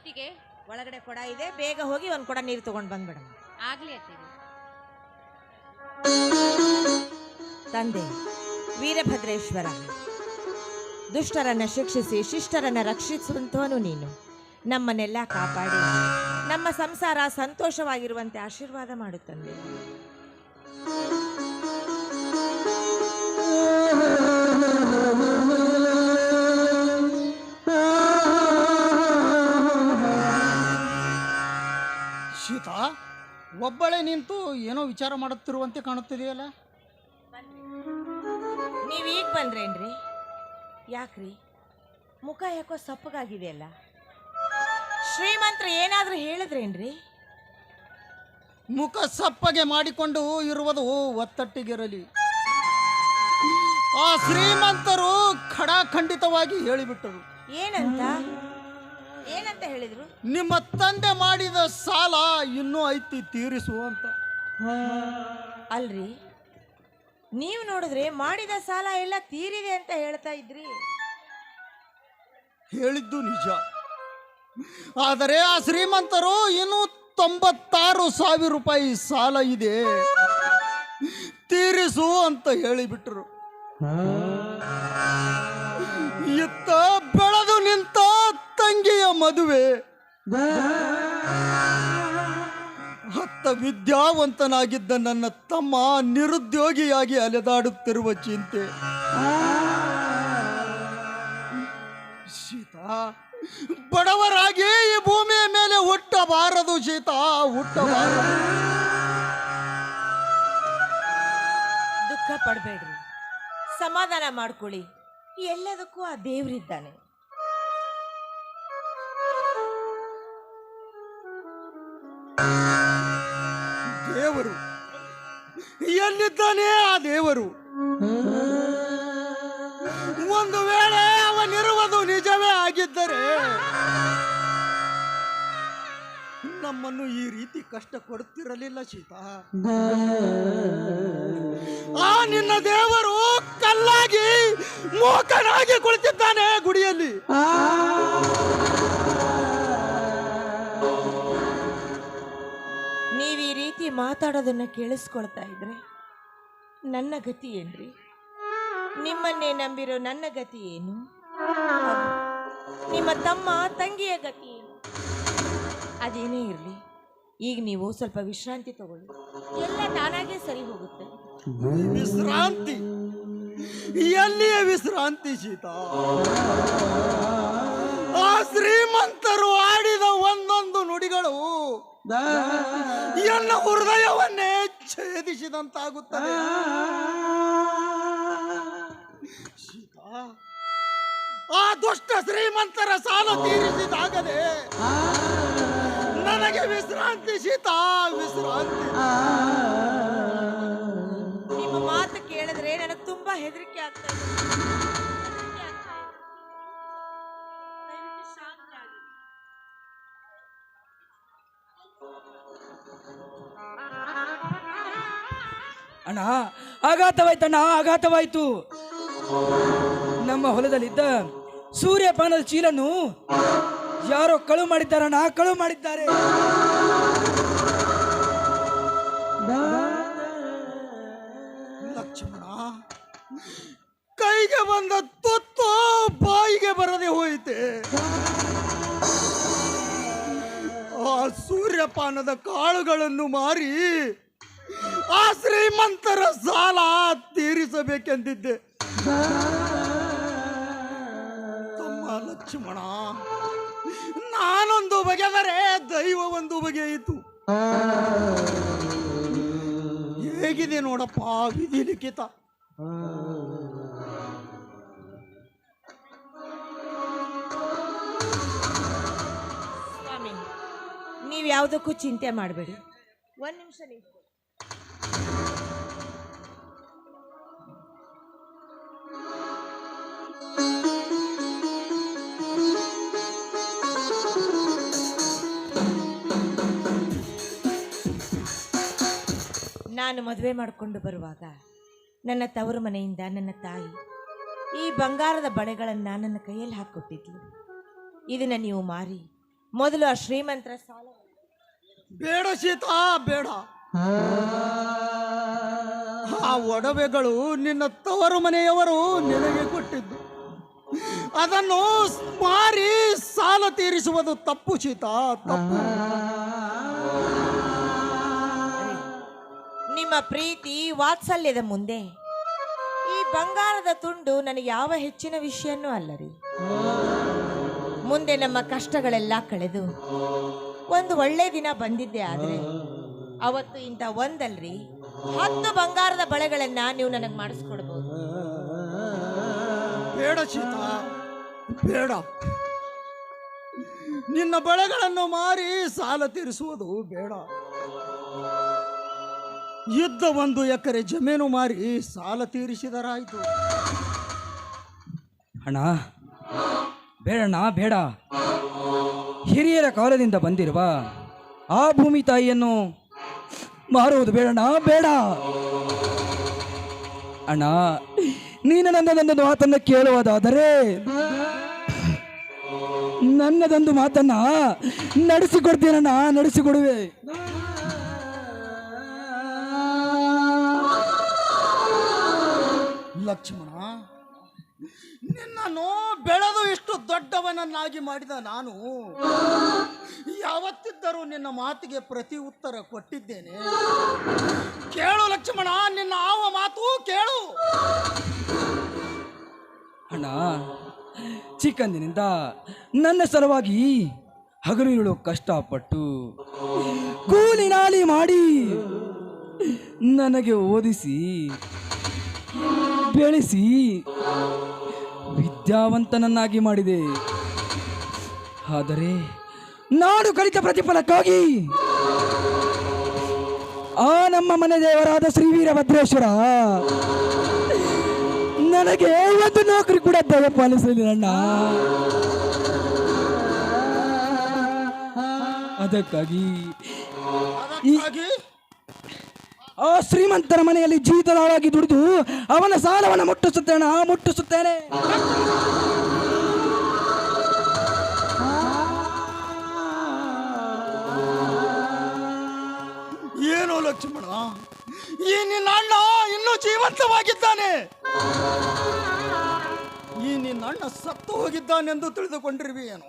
ಅತ್ತಿಗೆ? ಒಳಗಡೆ ಕೊಡ ಇದೆ ಬೇಗ ಹೋಗಿ ಒಂದು ಕೊಡ ನೀರು ತಗೊಂಡು ಬಂದ್ಬಿಡಮ್ಮ. ಆಗ್ಲಿ ಅತ್ತಿಗೆ. ತಂದೆ ವೀರಭದ್ರೇಶ್ವರ ದುಷ್ಟರನ್ನ ಶಿಕ್ಷಿಸಿ ಶಿಷ್ಟರನ್ನ ರಕ್ಷಿಸುವಂತವನು ನೀನು. ನಮ್ಮನ್ನೆಲ್ಲ ಕಾಪಾಡಿ. ನಮ್ಮ ಸಂಸಾರ ಸಂತೋಷವಾಗಿರುವಂತೆ ಆಶೀರ್ವಾದ ಮಾಡು ತಂದೆ. ವಿಚಾರ ಮಾಡುತ್ತಿರುವಂತೆ ಕಾಣುತ್ತಿದೆಯಲ್ಲ? ನೀವು ಈಗ ಬಂದ್ರೇನ್ರಿ? ಯಾಕ್ರಿ? ಮುಖ ಯಾಕೋ ಸಪ್ಪಗಾಗಿದೆಯಲ್ಲ? ಶ್ರೀಮಂತ್ರ ಏನಾದರೂ ಹೇಳಿದ್ರೇನ್ರಿ? ಮುಖ ಸಪ್ಪಗೆ ಮಾಡಿಕೊಂಡು ಇರುವುದು ಒತ್ತಟ್ಟಿಗಿರಲಿ. ಆ ಶ್ರೀಮಂತರು ಖಡಾಖಂಡಿತವಾಗಿ ಹೇಳಿಬಿಟ್ಟರು. ಏನಂತ? ಏನಂತ ಹೇಳಿದ್ರು? ನಿಮ್ಮ ತಂದೆ ಮಾಡಿದ ಸಾಲ ಇನ್ನೂ ಐತಿ ತೀರಿಸು ಅಂತ ಅಲ್ರಿ? ನೀವು ನೋಡಿದ್ರೆ ಮಾಡಿದ ಸಾಲ ಎಲ್ಲ ತೀರಿದೆ ಅಂತ ಹೇಳ್ತಾ ಇದ್ರಿ. ಹೇಳಿದ್ದು ನಿಜ. ಆದರೆ ಆ ಶ್ರೀಮಂತರು ಇನ್ನೂ ತೊಂಬತ್ತಾರು ಸಾವಿರ ರೂಪಾಯಿ ಸಾಲ ಇದೆ. ತೀರಿಸು ಅಂತ ಹೇಳಿಬಿಟ್ರು. ಇತ್ತ ಬೆಳೆದು ನಿಂತ ತಂಗಿಯ ಮದುವೆ. ವಿದ್ಯಾವಂತನಾಗಿದ್ದ ನನ್ನ ತಮ್ಮ ನಿರುದ್ಯೋಗಿಯಾಗಿ ಅಲೆದಾಡುತ್ತಿರುವ ಚಿಂತೆ. ಶೀತಾ ಬಡವರಾಗಿ ಈ ಭೂಮಿಯ ಮೇಲೆ ಹುಟ್ಟಬಾರದು ಶೀತಾ ಹುಟ್ಟಬಾರದು. ದುಃಖ ಪಡಬೇಡ್ರಿ. ಸಮಾಧಾನ ಮಾಡ್ಕೊಳ್ಳಿ. ಎಲ್ಲದಕ್ಕೂ ಆ ದೇವ್ರಿದ್ದಾನೆ. ದೇವರು. ಎಲ್ಲಿದ್ದಾನೆ ಆ ದೇವರು? ಒಂದು ವೇಳೆ ಅವನಿರುವುದು ನಿಜವೇ ಆಗಿದ್ದರೆ ನಮ್ಮನ್ನು ಈ ರೀತಿ ಕಷ್ಟ ಕೊಡುತ್ತಿರಲಿಲ್ಲ ಸೀತಾ. ಆ ನಿನ್ನ ದೇವರು ಕಲ್ಲಾಗಿ ಮೂಕನಾಗಿ ಕುಳಿತಿದ್ದಾನೆ ಗುಡಿಯಲ್ಲಿ. ರೀತಿ ಮಾತಾಡೋದನ್ನು ಕೇಳಿಸ್ಕೊಳ್ತಾ ಇದ್ರೆ ನನ್ನ ಗತಿ ಏನ್ರಿ? ನಿಮ್ಮನ್ನೇ ನಂಬಿರೋ ನನ್ನ ಗತಿ ಏನು? ನಿಮ್ಮ ತಮ್ಮ ತಂಗಿಯ ಗತಿ ಏನು? ಅದೇನೇ ಇರಲಿ ಈಗ ನೀವು ಸ್ವಲ್ಪ ವಿಶ್ರಾಂತಿ ತಗೊಳ್ಳಿ. ಎಲ್ಲ ತಾನಾಗೆ ಸರಿ ಹೋಗುತ್ತೆ. ವಿಶ್ರಾಂತಿ? ಎಲ್ಲಿಯ ವಿಶ್ರಾಂತಿ ಸೀತಾ ಆ ಶ್ರೀಮಂತರು ಆಡಿದ ಒಂದೊಂದು ನುಡಿಗಳು. ಎನ್ನ ಹೃದಯವನ್ನೇ ಛೇದಿಸಿದಂತಾಗುತ್ತದೆ ಸೀತಾ ಆ ದುಷ್ಟ ಶ್ರೀಮಂತರ ಸಾಲ ತೀರಿಸಿದಾಗದೆ ನನಗೆ ವಿಶ್ರಾಂತಿ ಸೀತಾ, ವಿಶ್ರಾಂತಿ. ನಿಮ್ಮ ಮಾತು ಕೇಳಿದ್ರೆ ನನಗೆ ತುಂಬಾ ಹೆದರಿಕೆ ಆಗ್ತಾ ಅಣ್ಣ ಆಘಾತವಾಯ್ತಣ್ಣ ಆಘಾತವಾಯ್ತು. ನಮ್ಮ ಹೊಲದಲ್ಲಿದ್ದ ಸೂರ್ಯಪಾನದ ಚೀಲನು ಯಾರೋ ಕಳು ಮಾಡಿದ್ದಾರಣ್ಣ ಕಳು ಮಾಡಿದ್ದಾರೆ. ಲಕ್ಷ್ಮಣ, ಕೈಗೆ ಬಂದ ತುತ್ತು ಬಾಯಿಗೆ ಬರದೆ ಹೋಯಿತೆ. ಆ ಸೂರ್ಯಪಾನದ ಕಾಳುಗಳನ್ನು ಮಾರಿ ಆ ಶ್ರೀಮಂತರ ಸಾಲ ತೀರಿಸಬೇಕೆಂದಿದ್ದೆ. ತಮ್ಮ ಲಕ್ಷ್ಮಣ ನಾನೊಂದು ಬಗೆದರೆ ದೈವ ಒಂದು ಬಗೆಯಿತು ಹೇಗಿದೆ ನೋಡಪ್ಪ ವಿಧಿ ಲಿಖಿತ? ಸ್ವಾಮಿ ನೀವು ಯಾವುದಕ್ಕೂ ಚಿಂತೆ ಮಾಡಬೇಡಿ. ಒಂದು ನಿಮಿಷ ನಿಂತ್ಕೊಳ್ಳಿ. ನಾನು ಮದುವೆ ಮಾಡಿಕೊಂಡು ಬರುವಾಗ ನನ್ನ ತವರು ಮನೆಯಿಂದ ನನ್ನ ತಾಯಿ ಈ ಬಂಗಾರದ ಬಳೆಗಳನ್ನು ನನ್ನ ಕೈಯಲ್ಲಿ ಹಾಕ್ಕೊಟ್ಟಿದ್ಲು ಇದನ್ನು ನೀವು ಮಾರಿ, ಮೊದಲು ಆ ಶ್ರೀಮಂತರ ಸಾಲ ಬೇಡ ಸೀತಾ, ಬೇಡ. ಆ ಒಡವೆಗಳು ನಿನ್ನ ತವರು ಮನೆಯವರು ನಿನಗೆ ಕೊಟ್ಟಿದ್ದು. ಅದನ್ನು ಮಾರಿ ಸಾಲ ತೀರಿಸುವುದು ತಪ್ಪು ಸೀತಾ, ತಪ್ಪು. ನಿಮ್ಮ ಪ್ರೀತಿ ವಾತ್ಸಲ್ಯದ ಮುಂದೆ. ಈ ಬಂಗಾರದ ತುಂಡು ನನಗೆ ಯಾವ ಹೆಚ್ಚಿನ ವಿಷಯನೂ ಅಲ್ಲ ರೀ ಮುಂದೆ ನಮ್ಮ ಕಷ್ಟಗಳೆಲ್ಲ ಕಳೆದು. ಒಂದು ಒಳ್ಳೆ ದಿನ ಬಂದಿದ್ದೆ ಆದ್ರೆ. ಅವತ್ತು ಇಂಥ ಒಂದಲ್ರಿ. ಹತ್ತು ಬಂಗಾರದ ಬಳೆಗಳನ್ನ ನೀವು ನನಗೆ ಮಾಡಿಸ್ಕೊಡ್ಬೋದು. ಬೇಡ ಸೀತಾ, ಬೇಡ. ನಿನ್ನ ಬಳೆಗಳನ್ನು ಮಾರಿ ಸಾಲ ತೀರಿಸುವುದು ಬೇಡ. ಇದ್ದ ಒಂದು ಎಕರೆ ಜಮೀನು ಮಾರಿ ಸಾಲ ತೀರಿಸಿದರಾಯಿತು. ಅಣ್ಣ, ಬೇಡಣ್ಣ, ಬೇಡ. ಹಿರಿಯರ ಕಾಲದಿಂದ ಬಂದಿರುವ ಆ ಭೂಮಿ ತಾಯಿಯನ್ನು ಮಾರುವುದು ಬೇಡಣ್ಣ, ಬೇಡ. ಅಣ್ಣ, ನೀನು ನನ್ನದೊಂದು ಮಾತನ್ನ ಕೇಳುವುದಾದರೆ, ನನ್ನದೊಂದು ಮಾತನ್ನ ನಡೆಸಿಕೊಡ್ತೀನಣ್ಣ, ನಡೆಸಿಕೊಡುವೆ. ಲಕ್ಷ್ಮಣ, ನಿನ್ನನ್ನು ಬೆಳೆದು ಇಷ್ಟು ದೊಡ್ಡವನನ್ನಾಗಿ ಮಾಡಿದ ನಾನು, ಯಾವತ್ತಿದ್ದರೂ ನಿನ್ನ ಮಾತಿಗೆ ಪ್ರತಿ ಉತ್ತರ ಕೊಟ್ಟಿದ್ದೇನೆ. ಕೇಳು ಲಕ್ಷ್ಮಣ, ನಿನ್ನ ಆವ ಮಾತು ಕೇಳು. ಅಣ್ಣ, ಚಿಕ್ಕಂದಿನಿಂದ ನನ್ನ ಸಲುವಾಗಿ ಹಗಲಿರುಳು ಕಷ್ಟಪಟ್ಟು ಕೂಲಿ ನಾಲಿ ಮಾಡಿ ನನಗೆ ಓದಿಸಿ ಬೆಳೆಸಿ ವಿದ್ಯಾವಂತನನ್ನಾಗಿ ಮಾಡಿದೆ. ಆದರೆ ನಾಡು ಕಲಿತ ಪ್ರತಿಫಲಕ್ಕಾಗಿ ಆ ನಮ್ಮ ಮನೆ ದೇವರಾದ ಶ್ರೀ ವೀರಭದ್ರೇಶ್ವರ ನನಗೆ ಒಂದು ನೌಕರಿ ಕೂಡ ಅದಕ್ಕಾಗಿ ಅದಕ್ಕಾಗಿ ಆ ಶ್ರೀಮಂತರ ಮನೆಯಲ್ಲಿ ಜೀತದಾಳಾಗಿ ದುಡಿದು ಅವನ ಸಾಲವನ್ನು ಮುಟ್ಟಿಸುತ್ತೇನೆ, ಆ ಮುಟ್ಟಿಸುತ್ತೇನೆ. ಏನು ಲಕ್ಷ್ಮಣ? ಈ ನಿನ್ನ ಅಣ್ಣ ಇನ್ನೂ ಜೀವಂತವಾಗಿದ್ದಾನೆ. ಈ ನಿನ್ನ ಅಣ್ಣ ಸತ್ತು ಹೋಗಿದ್ದಾನೆಂದು ತಿಳಿದುಕೊಂಡಿರುವಿ ಏನು?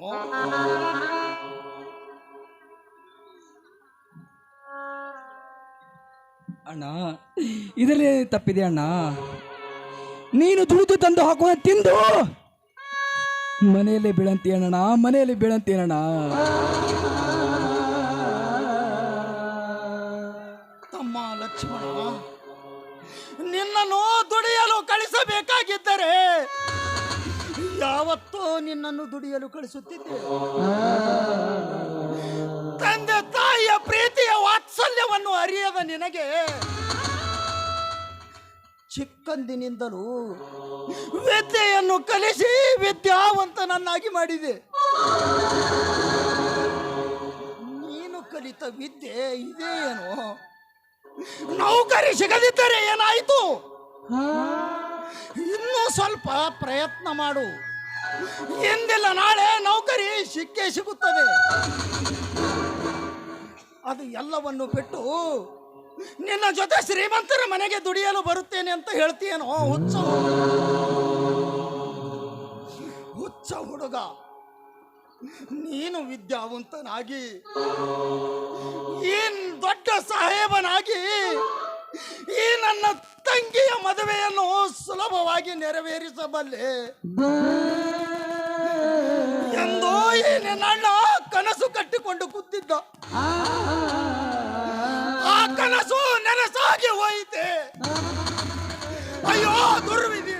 ಅಣ್ಣ, ಇದರಲ್ಲಿ ತಪ್ಪಿದೆ ಅಣ್ಣ. ನೀನು ದುಡಿದು ತಂದು ಹಾಕುವ ತಿಂದು. ಮನೆಯಲ್ಲಿ ಬೀಳಂತೀಯಣ್ಣ ಮನೆಯಲ್ಲಿ ಬೀಳಂತೀಯಣ್ಣ ತಮ್ಮ ಲಕ್ಷ್ಮಣ, ನಿನ್ನನ್ನು ದುಡಿಯಲು ಕಳಿಸಬೇಕಾಗಿದ್ದರೆ ಯಾವತ್ತೋ ನಿನ್ನನ್ನು ದುಡಿಯಲು ಕಳಿಸುತ್ತಿದ್ದೆ. ನಿನಗೆ ಚಿಕ್ಕಂದಿನಿಂದಲೂ ವಿದ್ಯೆಯನ್ನು ಕಲಿಸಿ ವಿದ್ಯಾವಂತನನ್ನಾಗಿ ಮಾಡಿದೆ. ನೀನು ಕಲಿತ ವಿದ್ಯೆ ಇದೇ ಏನು ನೌಕರಿ ಸಿಗದಿದ್ದರೆ ಏನಾಯಿತು? ಇನ್ನೂ ಸ್ವಲ್ಪ ಪ್ರಯತ್ನ ಮಾಡು. ಎಂದಿಲ್ಲ ನಾಳೆ ನೌಕರಿ ಸಿಕ್ಕೇ ಸಿಗುತ್ತದೆ. ಅದು ಎಲ್ಲವನ್ನು ಬಿಟ್ಟು ನಿನ್ನ ಜೊತೆ ಶ್ರೀಮಂತರ ಮನೆಗೆ ದುಡಿಯಲು ಬರುತ್ತೇನೆ ಅಂತ ಹೇಳ್ತೀಯನೋ ಹುಚ್ಚ ಹುಚ್ಚ ಹುಡುಗ. ನೀನು ವಿದ್ಯಾವಂತನಾಗಿ ಏನ್ ದೊಡ್ಡ ಸಾಹೇಬನಾಗಿ ಈ ನನ್ನ ತಂಗಿಯ ಮದುವೆಯನ್ನು ಸುಲಭವಾಗಿ ನೆರವೇರಿಸಬಲ್ಲೆ. ಎಂದೋ ಈ ನಿನ್ನ ನೆನಸಾಗಿ ಹೋಯಿತೆ. ಅಯ್ಯೋ ದುರ್ವಿಧಿ.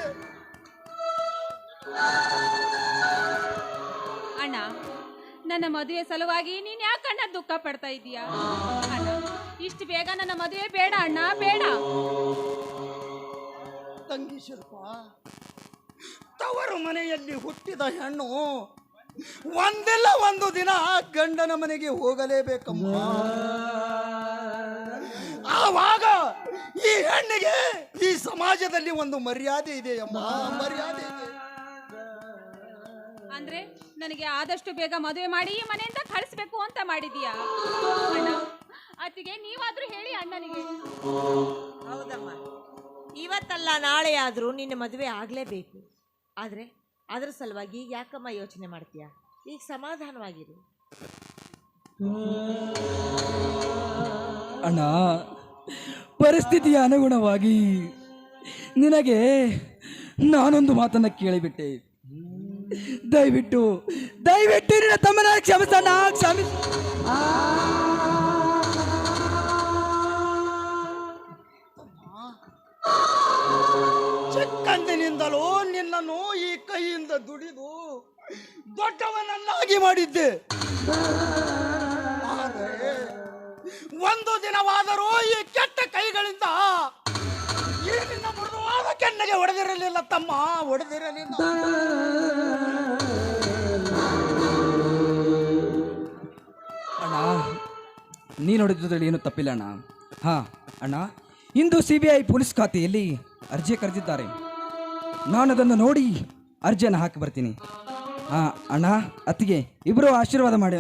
ಅಣ್ಣ ನನ್ನ ಮದುವೆ ಸಲುವಾಗಿ ನೀನ್ ಯಾಕಣ್ಣ ದುಃಖ ಪಡ್ತಾ ಇದೀಯಾ? ಅಣ್ಣ ಇಷ್ಟು ಬೇಗ ನನ್ನ ಮದುವೆ ಬೇಡ ಅಣ್ಣ ಬೇಡ. ತಂಗಿ ಶಿಲ್ಪ ತವರು ಮನೆಯಲ್ಲಿ ಹುಟ್ಟಿದ ಹೆಣ್ಣು ಒಂದಿಲ್ಲ ಒಂದು ದಿನ ಗಂಡನ ಮನೆಗೆ ಹೋಗಲೇಬೇಕಮ್ಮ. ಆವಾಗ ಈ ಹೆಣ್ಣಿಗೆ ಈ ಸಮಾಜದಲ್ಲಿ ಒಂದು ಮರ್ಯಾದೆ ಇದೆ ಅಮ್ಮ ಮರ್ಯಾದೆ ಇದೆ. ಅಂದ್ರೆ ನನಗೆ ಆದಷ್ಟು ಬೇಗ ಮದುವೆ ಮಾಡಿ ಈ ಮನೆಯಿಂದ ಕಳಿಸ್ಬೇಕು ಅಂತ ಮಾಡಿದೀಯಾ ಅಣ್ಣ ಅತ್ತಿಗೆ ನೀವಾದ್ರೂ ಹೇಳಿ ಅಣ್ಣನಿಗೆ. ಹೌದಮ್ಮ. ಇವತ್ತಲ್ಲ ನಾಳೆ ಆದರೂ ನಿನ್ನ ಮದುವೆ ಆಗಲೇಬೇಕು. ಆದರೆ ಅದರ ಸಲುವಾಗಿ ಯಾಕಮ್ಮ ಯೋಚನೆ ಮಾಡ್ತೀಯ? ಈಗ ಸಮಾಧಾನವಾಗಿರು. ಅಣ್ಣ ಪರಿಸ್ಥಿತಿಯ ಅನುಗುಣವಾಗಿ ನಿನಗೆ ನಾನೊಂದು ಮಾತನ್ನ ಕೇಳಿಬಿಟ್ಟೆ. ದಯವಿಟ್ಟು ದಯವಿಟ್ಟು ನಿನ್ನ ತಮ್ಮನ ಕ್ಷಮಿಸಣ್ಣ ಕ್ಷಮಿಸ ಚಿಕ್ಕಂದಿನಿಂದಲೂ ನಿನ್ನನ್ನು ಈ ಕೈಯಿಂದ ದುಡಿದು ದೊಡ್ಡವನನ್ನಾಗಿ ಮಾಡಿದ್ದೆ. ಒಂದು ದಿನವಾದರೂ ಈ ಕೆಟ್ಟ ಕೈಗಳಿಂದ ಈ ನಿನ್ನ ಮೃದುವಾದ ಕೆನ್ನೆಗೆ ಹೊಡೆದಿರಲಿಲ್ಲ ತಮ್ಮ ಹೊಡೆದಿರಲಿಲ್ಲ ಅಣ್ಣ, ನೀನು ನೋಡಿದ್ರಲ್ಲಿ ಏನು ತಪ್ಪಿಲ್ಲ ಅಣ್ಣ. ಹಾ, ಅಣ್ಣ, ಇಂದು ಸಿ ಬಿ ಐ ಪೊಲೀಸ್ ಖಾತೆಯಲ್ಲಿ ಅರ್ಜಿ ಕರೆದಿದ್ದಾರೆ. ನಾನು ಅದನ್ನು ನೋಡಿ ಅರ್ಜಿಯನ್ನು ಹಾಕಿ ಬರ್ತೀನಿ. ಹಾ, ಅಣ್ಣ, ಅತ್ತಿಗೆ ಇಬ್ಬರು ಆಶೀರ್ವಾದ ಮಾಡಿ.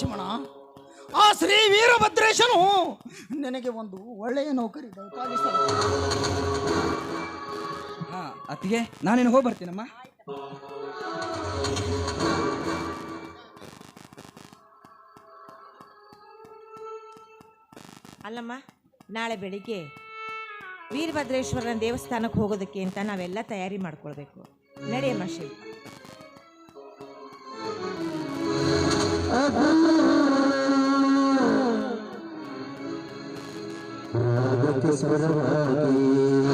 ಲಕ್ಷ್ಮಣ ಆ ಶ್ರೀ ವೀರಭದ್ರೇಶನು ನಿನಗೆ ಒಂದು ಒಳ್ಳೆಯ ನೌಕರಿ ದಯಪಾಲಿಸಲು ಹಾ ಅತ್ತಿಗೆ ನಾನೇನು ಹೋಗಿ ಬರ್ತೀನಮ್ಮ. ಅಲ್ಲಮ್ಮ ನಾಳೆ ಬೆಳಿಗ್ಗೆ ವೀರಭದ್ರೇಶ್ವರನ ದೇವಸ್ಥಾನಕ್ಕೆ ಹೋಗೋದಕ್ಕೆ ಅಂತ ನಾವೆಲ್ಲ ತಯಾರಿ ಮಾಡ್ಕೊಳ್ಬೇಕು. ನಡೆಯಮ್ಮ ಶಿಲ್ಪ सजवा के